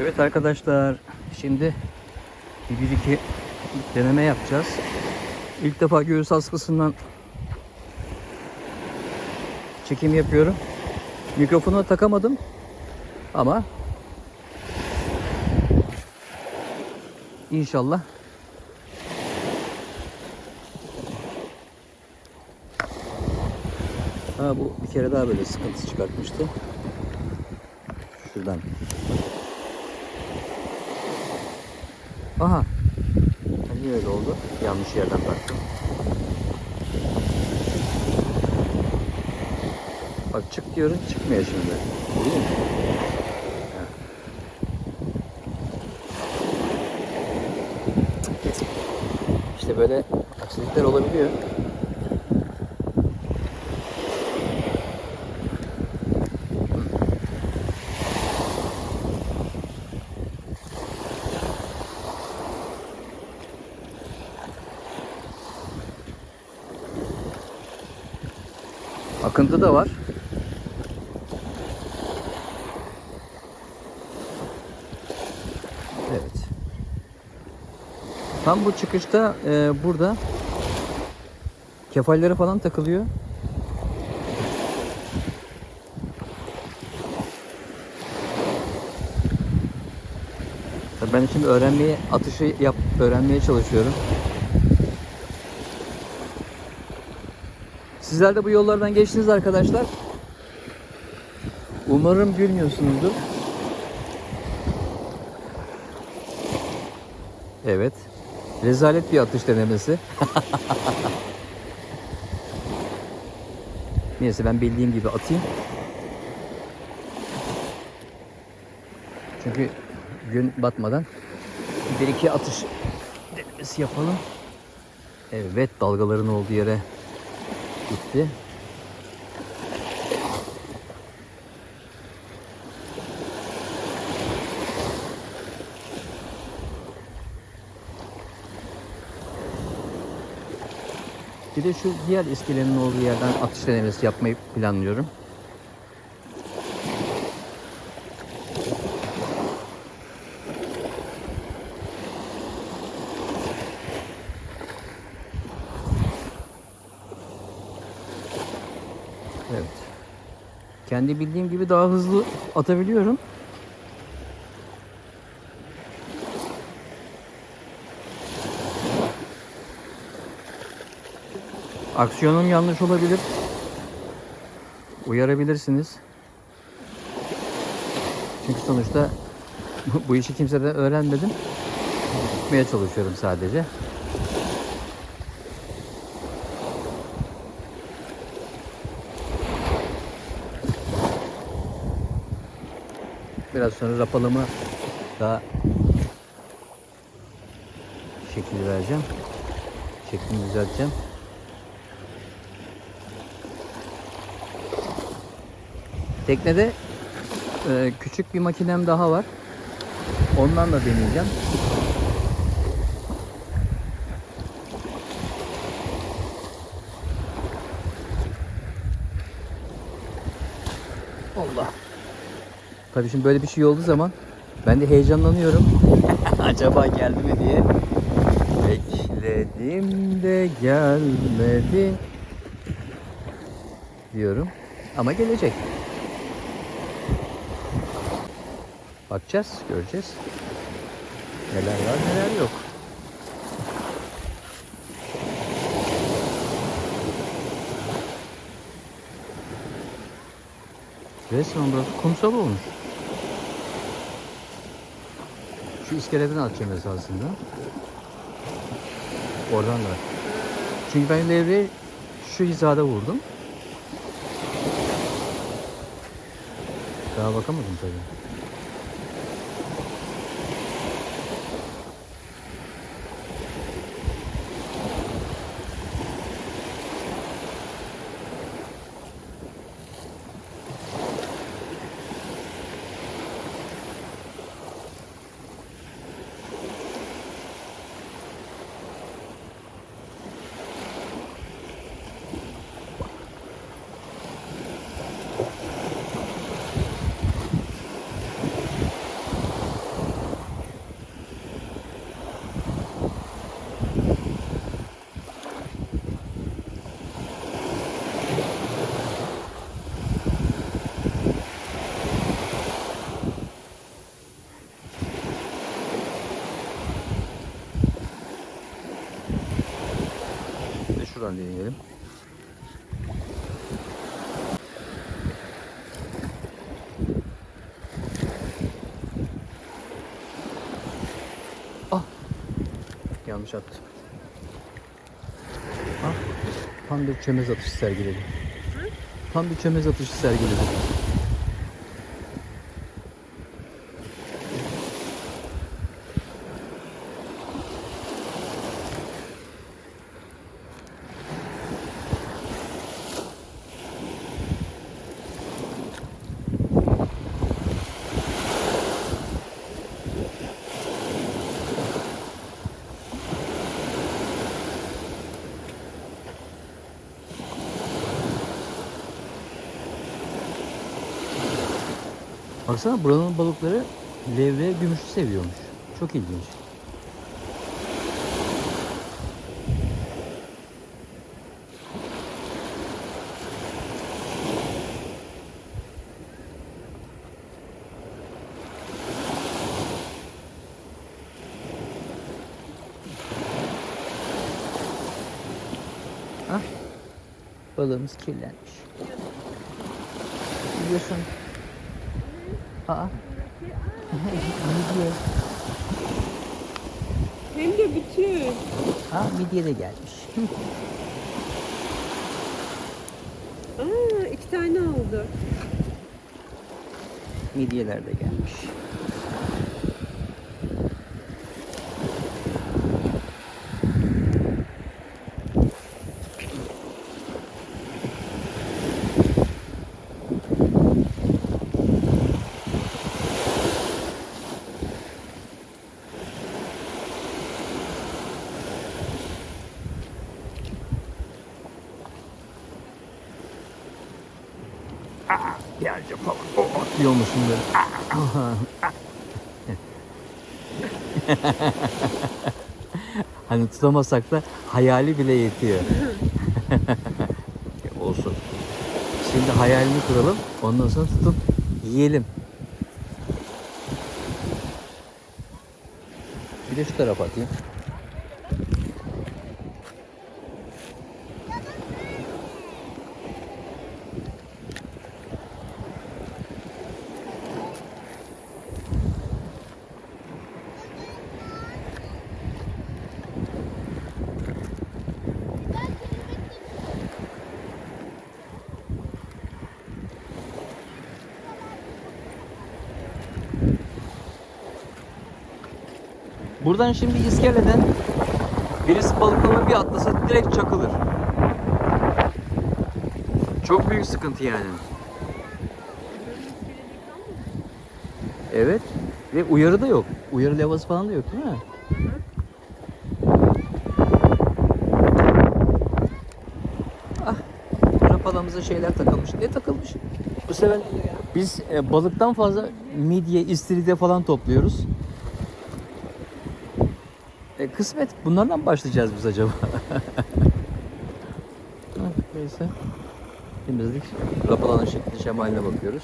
Evet arkadaşlar şimdi bir iki deneme yapacağız. İlk defa göğüs askısından çekim yapıyorum. Mikrofonu takamadım ama inşallah Ha bu bir kere daha böyle sıkıntı çıkartmıştı. Şuradan. Aha. Niye öyle oldu? Yanlış yerden taktım. Bak çık diyorum çıkmıyor şimdi. Değil mi? İşte böyle aksilikler olabiliyor. Akıntı da var. Evet. Tam bu çıkışta e, burada kefalleri falan takılıyor. Ben şimdi öğrenmeye, atışı yap, öğrenmeye çalışıyorum. Sizler de bu yollardan geçtiniz arkadaşlar. Umarım gülmüyorsunuzdur. Evet. Rezalet bir atış denemesi. Neyse ben bildiğim gibi atayım. Çünkü gün batmadan bir iki atış denemesi yapalım. Evet dalgaların olduğu yere gitti. Bir de şu diğer iskelenin olduğu yerden atış denemesi yapmayı planlıyorum. Evet. Kendi bildiğim gibi daha hızlı atabiliyorum. Aksiyonum yanlış olabilir. Uyarabilirsiniz. Çünkü sonuçta bu- işi kimseden öğrenmedim. Yapmaya çalışıyorum sadece. Biraz sonra rapalama daha şekil vereceğim. Şeklini düzelteceğim. Teknede e, küçük bir makinem daha var. Ondan da deneyeceğim. Tabii şimdi böyle bir şey olduğu zaman ben de heyecanlanıyorum. Acaba geldi mi diye. Bekledim de gelmedi diyorum. Ama gelecek. Bakacağız, göreceğiz. Neler var, neler yok. Resmen burası kumsal olmuş. Şu iskeleden atacağım esasında. Oradan da. Çünkü ben levreyi şu hizada vurdum. Daha bakamadım tabii. Şuradan deneyelim. Ah! Yanlış attım. Ah! Tam bir çömez atışı sergiledi. Tam bir çömez atışı sergiledi. Baksana buranın balıkları levreye gümüşü seviyormuş. Çok ilginç. Hah. Balığımız kirlenmiş. Biliyorsun. Aa. midye. Hem de bütün. Ha midye de gelmiş. Aa, iki tane oldu. Midyeler de gelmiş. Geldi falan. Oh, diyormuşum böyle. hani tutamasak da hayali bile yetiyor. Olsun. Şimdi hayalini kuralım. Ondan sonra tutup yiyelim. Bir de şu tarafa atayım. Buradan şimdi iskeleden birisi balıklama bir atlasa direkt çakılır. Çok büyük sıkıntı yani. Evet. Ve uyarı da yok. Uyarı levhası falan da yok değil mi? Ah, rapalamıza şeyler takılmış. Ne takılmış? Bu sefer biz e, balıktan fazla midye, istiridye falan topluyoruz. E, kısmet. Bunlardan başlayacağız biz acaba? Neyse. Temizlik. Rapalanın şekli şemaline bakıyoruz.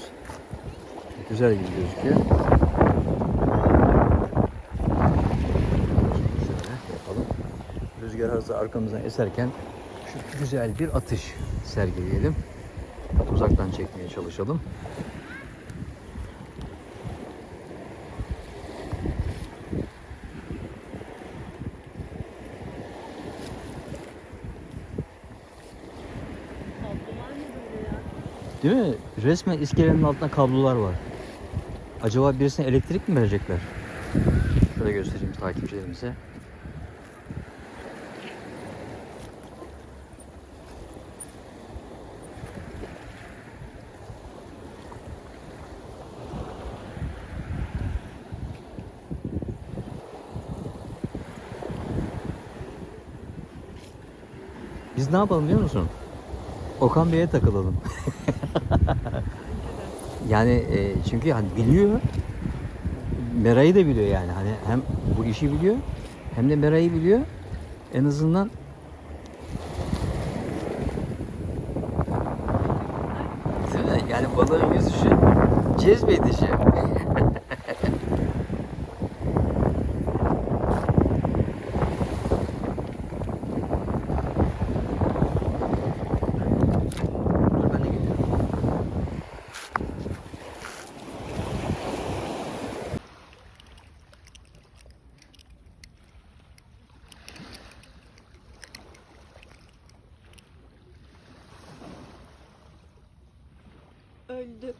Güzel gibi gözüküyor. Şöyle yapalım. Rüzgar hızla arkamızdan eserken şu güzel bir atış sergileyelim. Uzaktan çekmeye çalışalım. Kablolar ne böyle ya? Değil mi? Resmen iskelenin altında kablolar var. Acaba birisine elektrik mi verecekler? Şöyle göstereyim takipçilerimize. Biz ne yapalım biliyor musun? Okan Bey'e takılalım. yani e, çünkü hani biliyor. Meray'ı da biliyor yani. Hani hem bu işi biliyor hem de Meray'ı biliyor. En azından? Yani balığın yüzüşü cezbedici. Öldü.